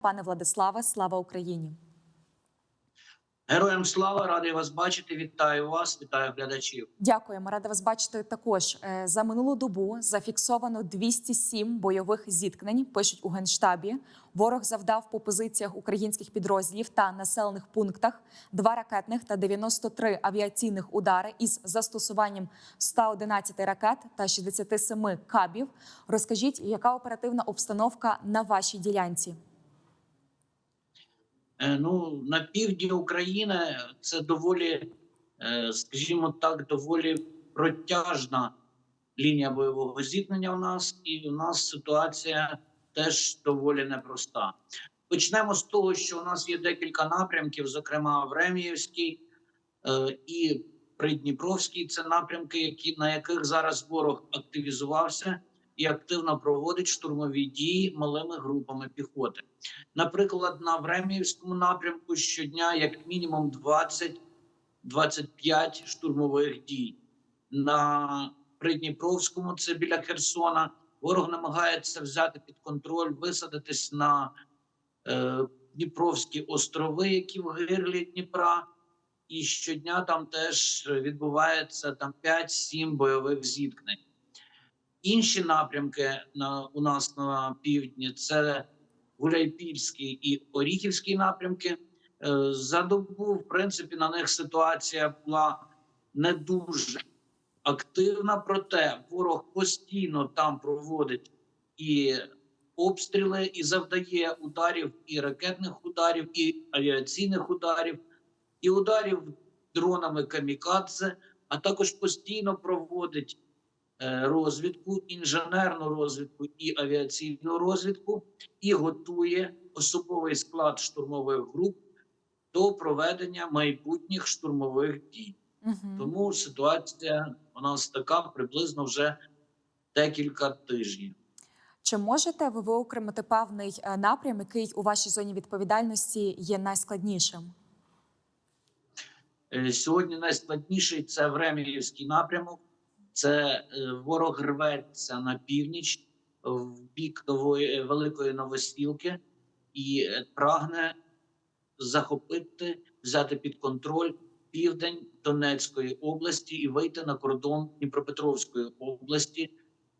Пане Владиславе, слава Україні! Героям слава, радий вас бачити. Вітаю вас, вітаю глядачів. Дякуємо, рада вас бачити. Також Е, за минулу добу зафіксовано 207 бойових зіткнень. Пишуть у генштабі. Ворог завдав по позиціях українських підрозділів та населених пунктах два ракетних та 93 авіаційних удари із застосуванням 111 ракет та 67 кабів. Розкажіть, яка оперативна обстановка на вашій ділянці? Е, Ну, на півдні України це доволі, е, скажімо так, доволі протяжна лінія бойового зіткнення у нас, і у нас ситуація теж доволі непроста. Почнемо з того, що у нас є декілька напрямків, зокрема Времіївський е, і Придніпровський. Це напрямки, які, на яких зараз ворог активізувався і активно проводить штурмові дії малими групами піхоти. Наприклад, на Времіївському напрямку щодня як мінімум 20-25 штурмових дій. На Придніпровському, це біля Херсона, ворог намагається взяти під контроль, висадитись на е, Дніпровські острови, які в гирлі Дніпра. І щодня там теж відбувається там 5-7 бойових зіткнень. Інші напрямки на, у нас на півдні це Гуляйпільський і Оріхівський напрямки. Е, За добу, в принципі, на них ситуація була не дуже активна, проте ворог постійно там проводить і обстріли, і завдає ударів, і ракетних ударів, і авіаційних ударів, і ударів дронами камікадзе, а також постійно проводить розвідку, інженерну розвідку і авіаційну розвідку, і готує особовий склад штурмових груп до проведення майбутніх штурмових дій. Угу. Тому ситуація у нас така приблизно вже декілька тижнів. Чи можете ви виокремити певний е, напрям, який у вашій зоні відповідальності є найскладнішим? Е, Сьогодні найскладніший це Времіївський напрямок. Це е, ворог рветься на північ в бік нової е, великої новосілки і е, прагне захопити, взяти під контроль південь Донецької області і вийти на кордон Дніпропетровської області.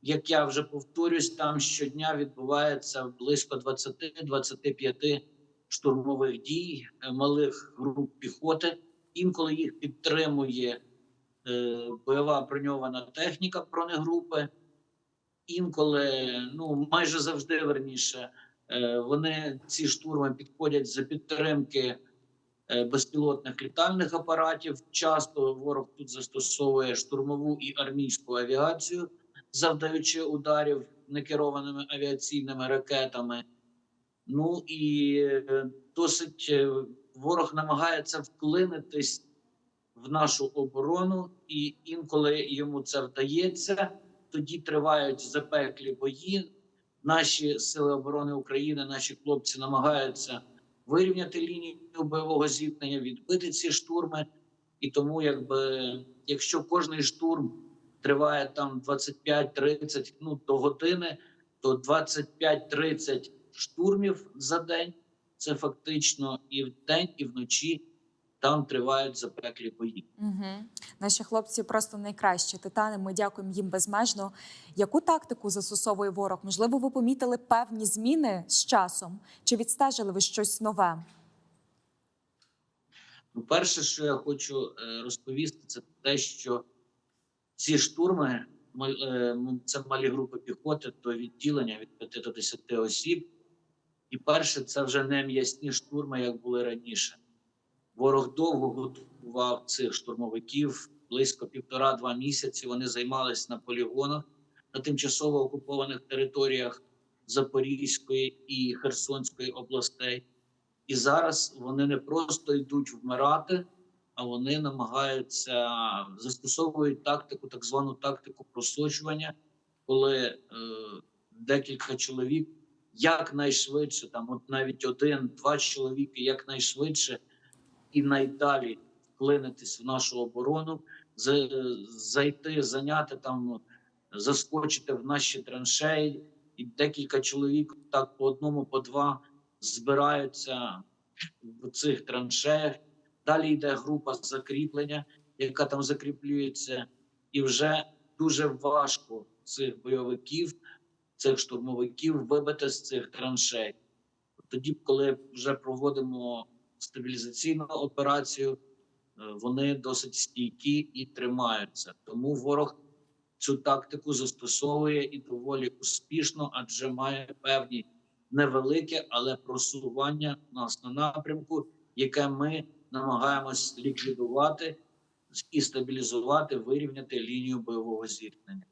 Як я вже повторюсь, там щодня відбувається близько 20-25 штурмових дій е, малих груп піхоти. Інколи їх підтримує е, бойова броньована техніка бронегрупи. Інколи, ну майже завжди верніше, е, вони ці штурми підходять за підтримки е, безпілотних літальних апаратів. Часто ворог тут застосовує штурмову і армійську авіацію, завдаючи ударів некерованими авіаційними ракетами. Ну і е, досить е, ворог намагається вклинитись в нашу оборону, і інколи йому це вдається. Тоді тривають запеклі бої. Наші сили оборони України, наші хлопці намагаються вирівняти лінію бойового зіткнення, відбити ці штурми. І тому, якби якщо кожний штурм триває там 25-30 ну, до години, то 25-30 штурмів за день це фактично і вдень, і вночі там тривають запеклі бої. Угу. Наші хлопці просто найкращі титани. Ми дякуємо їм безмежно. Яку тактику застосовує ворог? Можливо, ви помітили певні зміни з часом? Чи відстежили ви щось нове? Ну, перше, що я хочу е, розповісти, це те, що ці штурми ми- е, ну, це малі групи піхоти, то відділення від 5 до 10 осіб. І перше, це вже не м'ясні штурми, як були раніше. Ворог довго готував цих штурмовиків близько півтора-два місяці. Вони займалися на полігонах на тимчасово окупованих територіях Запорізької і Херсонської областей. І зараз вони не просто йдуть вмирати, а вони намагаються застосовують тактику, так звану тактику просочування, коли е, декілька чоловік якнайшвидше, там от навіть один-два чоловіки якнайшвидше і найдалі вклинитись в нашу оборону, зайти, зайняти там, заскочити в наші траншеї, і декілька чоловік так по одному, по два збираються в цих траншеях. Далі йде група закріплення, яка там закріплюється, і вже дуже важко цих бойовиків, цих штурмовиків вибити з цих траншей. Тоді, коли вже проводимо стабілізаційну операцію, е, вони досить стійкі і тримаються. Тому ворог цю тактику застосовує і доволі успішно, адже має певні невелике, але просування нас на напрямку, яке ми намагаємось ліквідувати і стабілізувати, вирівняти лінію бойового зіткнення.